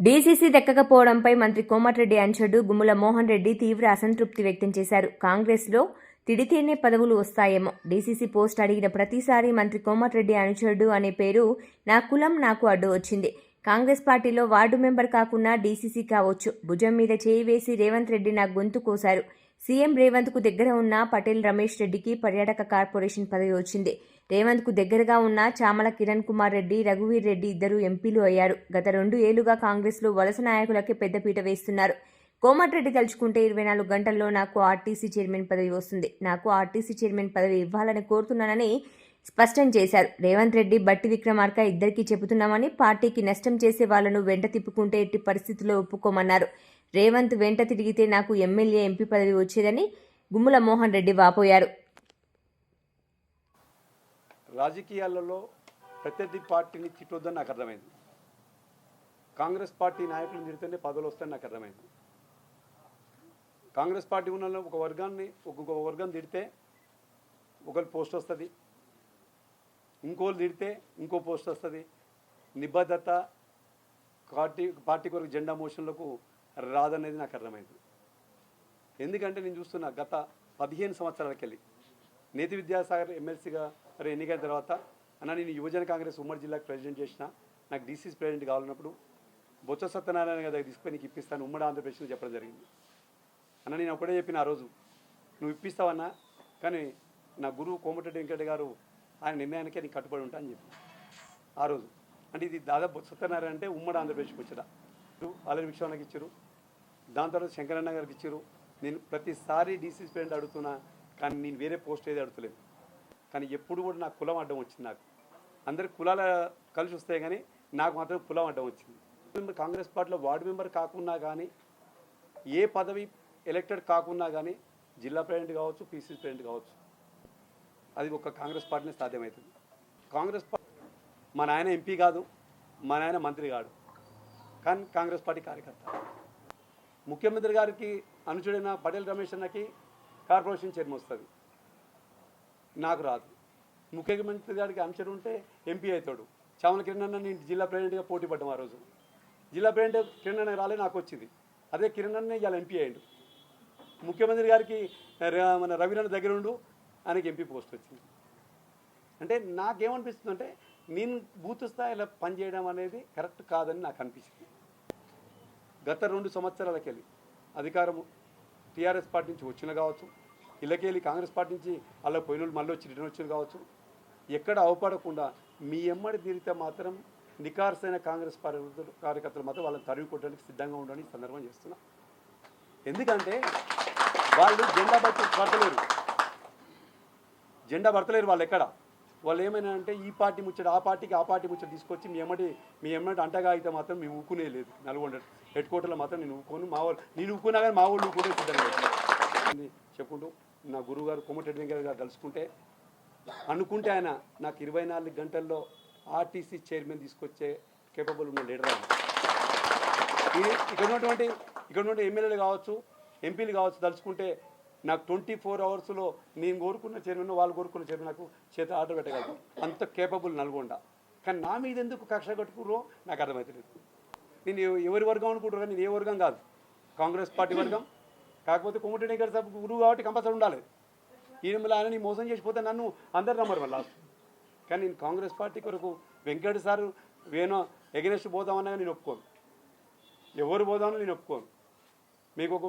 DCC దక్కకపోవడంపై మంత్రి కోమటిరెడ్డి అంచడు గుమ్ముల మోహన్ రెడ్డి తీవ్ర అసంతృప్తి వ్యక్తం చేశారు. కాంగ్రెస్లో తిడితేనే పదవులు వస్తాయేమో. డీసీసీ పోస్ట్ అడిగిన ప్రతిసారి మంత్రి కోమటిరెడ్డి అనుచరుడు అనే పేరు నా కులం నాకు అడ్డు వచ్చింది. కాంగ్రెస్ పార్టీలో వార్డు మెంబర్ కాకుండా డీసీసీ కావచ్చు. భుజం మీద చేయి వేసి రేవంత్ రెడ్డి నా గొంతు కోశారు. సీఎం రేవంత్కు దగ్గర ఉన్న పటేల్ రమేష్ రెడ్డికి పర్యాటక కార్పొరేషన్ పదవి వచ్చింది. రేవంత్కు దగ్గరగా ఉన్న చామల కిరణ్ కుమార్ రెడ్డి రఘువీర్ రెడ్డి ఇద్దరు ఎంపీలు అయ్యారు. గత రెండు ఏళ్ళుగా కాంగ్రెస్లో వలస నాయకులకే పెద్దపీట వేస్తున్నారు. కోమటిరెడ్డి తలుచుకుంటే ఇరవై నాలుగు గంటల్లో నాకు ఆర్టీసీ చైర్మన్ పదవి వస్తుంది. నాకు ఆర్టీసీ చైర్మన్ పదవి ఇవ్వాలని కోరుతున్నానని స్పష్టం చేశారు. రేవంత్ రెడ్డి బట్టి విక్రమార్క ఇద్దరికీ చెబుతున్నామని పార్టీకి నష్టం చేసే వాళ్ళను వెంట తిప్పుకుంటే ఎట్టి పరిస్థితుల్లో ఒప్పుకోమన్నారు. రేవంత్ వెంట తిరిగితే నాకు ఎమ్మెల్యే ఎంపీ పదవి వచ్చేదని గుమ్ముల మోహన్ రెడ్డి వాపోయారు. రాజకీయాలలో ప్రత్యర్థి పార్టీని తిట్టొద్దని నాకు అర్థమైంది. కాంగ్రెస్ పార్టీ నాయకులు తిడితేనే పదవులు వస్తాయని నాకు అర్థమైంది. కాంగ్రెస్ పార్టీ ఉన్న ఒక వర్గాన్ని ఒక్కొక్క వర్గం తిడితే ఒకరి పోస్ట్ వస్తుంది. ఇంకోళ్ళు తిడితే ఇంకో పోస్ట్ వస్తుంది. నిబద్ధత పార్టీ పార్టీ కొరకు జెండా మోషన్లకు రాదనేది నాకు అర్థమైంది. ఎందుకంటే నేను చూస్తున్నా గత పదిహేను సంవత్సరాలకెళ్ళి నేతి విద్యాసాగర్ ఎమ్మెల్సీగా మరి ఎన్నికైన తర్వాత అన్న నేను యువజన కాంగ్రెస్ ఉమ్మడి జిల్లాకు ప్రెసిడెంట్ చేసిన నాకు డీసీసీ ప్రెసిడెంట్ కావాలన్నప్పుడు బొత్స సత్యనారాయణ గారి దగ్గర తీసుకొని నీకు ఇప్పిస్తాను ఉమ్మడి ఆంధ్రప్రదేశ్లో చెప్పడం జరిగింది. అన్న నేను అప్పుడే చెప్పిన ఆ రోజు నువ్వు ఇప్పిస్తావన్నా కానీ నా గురువు కోమటిరెడ్డి వెంకట గారు ఆయన నిర్ణయానికే నీకు కట్టుబడి ఉంటా అని చెప్పి. ఆ రోజు. అంటే ఇది దాదాపు సత్యనారాయణ అంటే ఉమ్మడి ఆంధ్రప్రదేశ్కి వచ్చారా ఆలయ విశ్వానికి ఇచ్చారు. దాని తర్వాత శంకరన్న గారికి ఇచ్చారు. నేను ప్రతిసారి డీసీసీ ప్రెసిడెంట్ అడుగుతున్నా కానీ నేను వేరే పోస్ట్ ఏది అడుగుతలేను కానీ ఎప్పుడు కూడా నాకు కులం అడ్డం వచ్చింది నాకు. అందరి కులాల కలిసి వస్తాయి కానీ నాకు మాత్రం కులం అడ్డం వచ్చింది. కాంగ్రెస్ పార్టీలో వార్డు మెంబర్ కాకున్నా కానీ ఏ పదవి ఎలక్టెడ్ కాకున్నా కానీ జిల్లా ప్రెసిడెంట్ కావచ్చు పీసీసీ ప్రెసిడెంట్ కావచ్చు అది ఒక కాంగ్రెస్ పార్టీనే సాధ్యమవుతుంది. కాంగ్రెస్ పార్టీ మా నాయన ఎంపీ కాదు మా నాయన మంత్రి కాడు. కానీ కాంగ్రెస్ పార్టీ కార్యకర్త. ముఖ్యమంత్రి గారికి అనుచుడైన పటేల్ రమేష్ అన్నకి కార్పొరేషన్ చైర్మన్ వస్తుంది. నాకు రాదు. ముఖ్యమంత్రి గారికి అంచడు ఉంటే ఎంపీ అవుతాడు. చామల కిరణ్ అన్న నేను జిల్లా ప్రెసిడెంట్గా పోటీ పడ్డాం ఆ రోజు. జిల్లా ప్రెసిడెంట్ కిరణ్ అన్న రాలే నాకు వచ్చింది. అదే కిరణ్ అన్న ఇవాళ ఎంపీ అయ్యిండు. ముఖ్యమంత్రి గారికి మన రవీరన్న దగ్గరుండు ఆయనకి ఎంపీ పోస్ట్ వచ్చింది అంటే నాకేమనిపిస్తుంది అంటే నేను బూత్ స్థాయిలో పనిచేయడం అనేది కరెక్ట్ కాదని నాకు అనిపించింది. గత రెండు సంవత్సరాలకెళ్ళి అధికారము టీఆర్ఎస్ పార్టీ నుంచి వచ్చిన కావచ్చు ఇళ్ళకెళ్ళి కాంగ్రెస్ పార్టీ నుంచి అలా పోయిన మళ్ళీ వచ్చి రిటర్న్ వచ్చిన కావచ్చు ఎక్కడ అవపడకుండా మీ ఎమ్మడి తీరితే మాత్రం నికార్సైన కాంగ్రెస్ కార్యకర్తలు కార్యకర్తలు మాత్రం వాళ్ళని తరిమి కొట్టడానికి సిద్ధంగా ఉండడానికి సందర్భం చేస్తున్నా. ఎందుకంటే వాళ్ళు జెండా బట్టి పడతలేరు జెండా పడతలేరు వాళ్ళు ఎక్కడ? వాళ్ళు ఏమైనా అంటే ఈ పార్టీ ముచ్చట ఆ పార్టీకి ఆ పార్టీ ముచ్చట తీసుకొచ్చి మీ ఎమ్మటి మీ ఎమ్మటి అంటగా అయితే మాత్రం మేము ఊకునే లేదు. నల్గొండ హెడ్ క్వార్టర్లో మాత్రం నేను ఊకోను. మా వాళ్ళు నేను ఊకున్నా కానీ మా వాళ్ళు ఊకుంటే సిద్ధంగా చెప్పుకుంటూ నా గురువు గారు కోమటిరెడ్డి వెంకయ్య గారు కలుసుకుంటే అనుకుంటే ఆయన నాకు ఇరవై నాలుగు గంటల్లో ఆర్టీసీ చైర్మన్ తీసుకొచ్చే కేపబుల్ ఉన్న లీడర్ ఆయన. ఇక్కడ ఉన్నటువంటి ఇక్కడ ఉన్నటువంటి ఎమ్మెల్యేలు కావచ్చు ఎంపీలు కావచ్చు తలుచుకుంటే నాకు ట్వంటీ ఫోర్ అవర్స్లో నేను కోరుకున్న చైర్మన్ వాళ్ళు కోరుకున్న చైర్మన్ నాకు చేత ఆర్డర్ పెట్టగలదు అంత కేపబుల్ నల్గొండ. కానీ నా మీద ఎందుకు కక్ష కట్టుకుర్రో నాకు అర్థమవుతలేదు నేను ఎవరి వర్గం అనుకుంటారు కానీ నేను ఏ వర్గం కాదు. కాంగ్రెస్ పార్టీ వర్గం. కాకపోతే కోమటిరెడ్డి గారి సభ గురువు కాబట్టి కంపల్సరీ ఉండాలి. ఈయన మళ్ళీ ఆయన మోసం చేసిపోతే నన్ను అందరు నమ్మరు మళ్ళీ. కానీ నేను కాంగ్రెస్ పార్టీ కొరకు వెంకట సార్ వేణో ఎగనెస్ట్ పోదామన్నా నేను ఒప్పుకోను. ఎవరు పోదామని నేను ఒప్పుకోను. మీకు ఒక